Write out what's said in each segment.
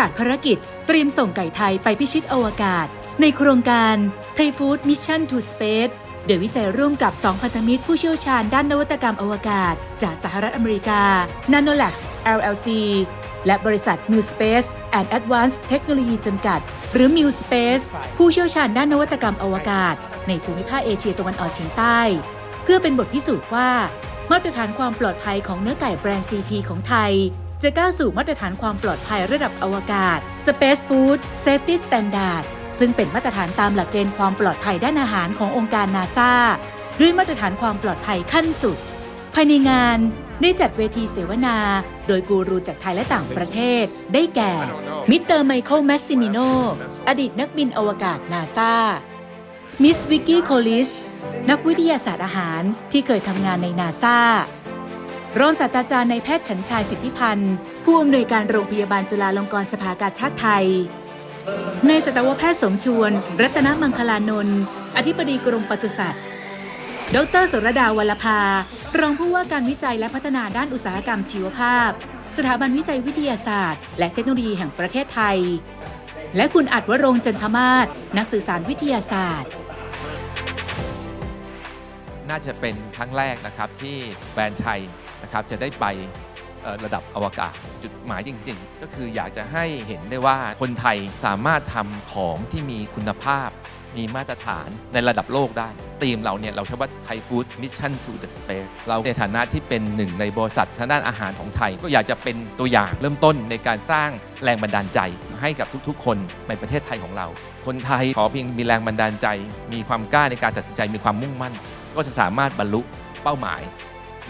กาศภารกิจ เตรียมส่งไก่ไทยไปพิชิตอวกาศ ในโครงการ Thai Food Mission to Space โดยวิจัยร่วมกับ2พันธมิตรผู้เชี่ยวชาญด้านนวัตกรรมอวกาศ จากสหรัฐอเมริกา Nanolax LLC และบริษัท m u Space and Advanced Technology จำกัด หรือ m u Space ผู้เชี่ยวชาญด้านนวัตกรรมอวกาศ ในภูมิภาคเอเชียตะวันออกเฉียงใต้ เพื่อเป็นบทพิสูจน์ว่า มาตรฐานความปลอดภัยของเนื้อไก่แบรนด์ CP ของไทย จะก้าวสู่มาตรฐานความปลอดภัยระดับอวกาศ Space Food Safety Standard ซึ่งเป็นมาตรฐานตามหลักเกณฑ์ความปลอดภัยด้านอาหารขององค์การนาซาด้วยมาตรฐานความปลอดภัยขั้นสุด ภายในงานได้จัดเวทีเสวนา โดยกูรูจากไทยและต่างประเทศ ได้แก่ มิสเตอร์ไมเคิลแมสซิมิโน อดีตนักบินอวกาศนาซามิสวิกกี้โคลิส นักวิทยาศาสตร์อาหารที่เคยทำงานในนาซา รองศาสตราจารย์ในายแพทย์ฉันชายสิทธิพันธ์ ผู้อำนวยการโรงพยาบาลจุฬาลงกรณ์สภากาชาติไทยในายสัตวแพทย์สมชวน รัตนมังคลานนท์อธิบดีกรมปศุสัตว์ ดรสุรดาวลภา รองผู้ว่าการวิจัยและพัฒนาด้านอุตสาหกรรมชีวภาพ สถาบันวิจัยวิทยาศาสตร์ และเทคโนโลยีแห่งประเทศไทย และคุณอัดวรงจันทมาศนักสื่อสารวิทยาศาสตร์ น่าจะเป็นครั้งแรกนะครับที่แบรนด์ไทย นะครับจะได้ไประดับอวกาศจุดหมายจริง ๆ ก็คืออยากจะให้เห็นได้ว่าคนไทยสามารถทำของที่มีคุณภาพ มีมาตรฐานในระดับโลกได้ทีมเราเนี่ยเราใช้ว่า Thai Food Mission to the Space เราในฐานะที่เป็นหนึ่งในบริษัททางด้านอาหารของไทย ก็อยากจะเป็นตัวอย่างเริ่มต้นในการสร้างแรงบันดาลใจให้กับทุกๆ คนในประเทศไทยของเรา คนไทยขอเพียงมีแรงบันดาลใจ มีความกล้าในการตัดสินใจมีความมุ่งมั่น ก็จะสามารถบรรลุเป้าหมาย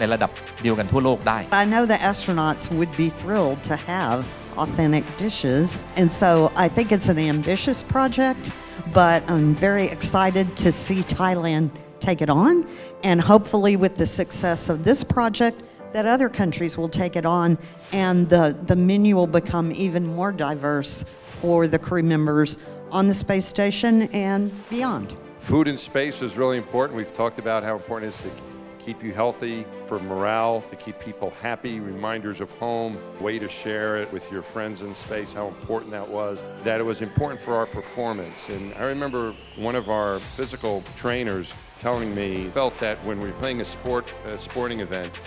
ในระดับเดียวกันทั่วโลกได้ I know the astronauts would be thrilled to have authentic dishes. And so I think it's an ambitious project, but I'm very excited to see Thailand take it on. And hopefully, with the success of this project, that other countries will take it on and the, the menu will become even more diverse for the crew members on the space station and beyond. Food in space is really important. We've talked about how important it is to keep you healthy, for morale, to keep people happy, reminders of home, way to share it with your friends in space, how important that was, that it was important for our performance. And I remember one of our physical trainers telling me, felt that when we were playing a sport, a sporting event,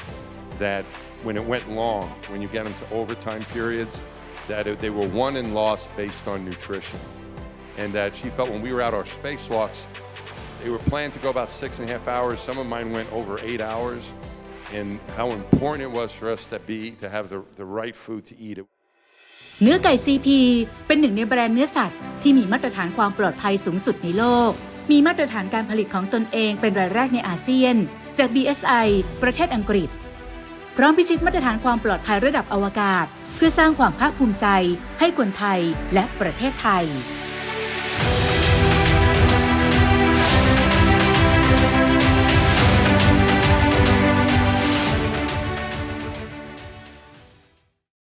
that when it went long, when you get into overtime periods, that they were won and lost based on nutrition. And that she felt when we were out our spacewalks, they were planned to go about six and a half hours. Some of mine went over eight hours. And how important it was for us to be to have the, the right food to eat. It เนื้อไก่ CP เป็นหนึ่งในแบรนด์เนื้อสัตว์ที่มีมาตรฐานความปลอดภัยสูงสุดในโลก มีมาตรฐานการผลิตของตนเองเป็นรายแรกในอาเซียน จาก BSI ประเทศอังกฤษ พร้อมพิชิตมาตรฐานความปลอดภัยระดับอวกาศ เพื่อสร้างความภาคภูมิใจให้คนไทยและประเทศไทย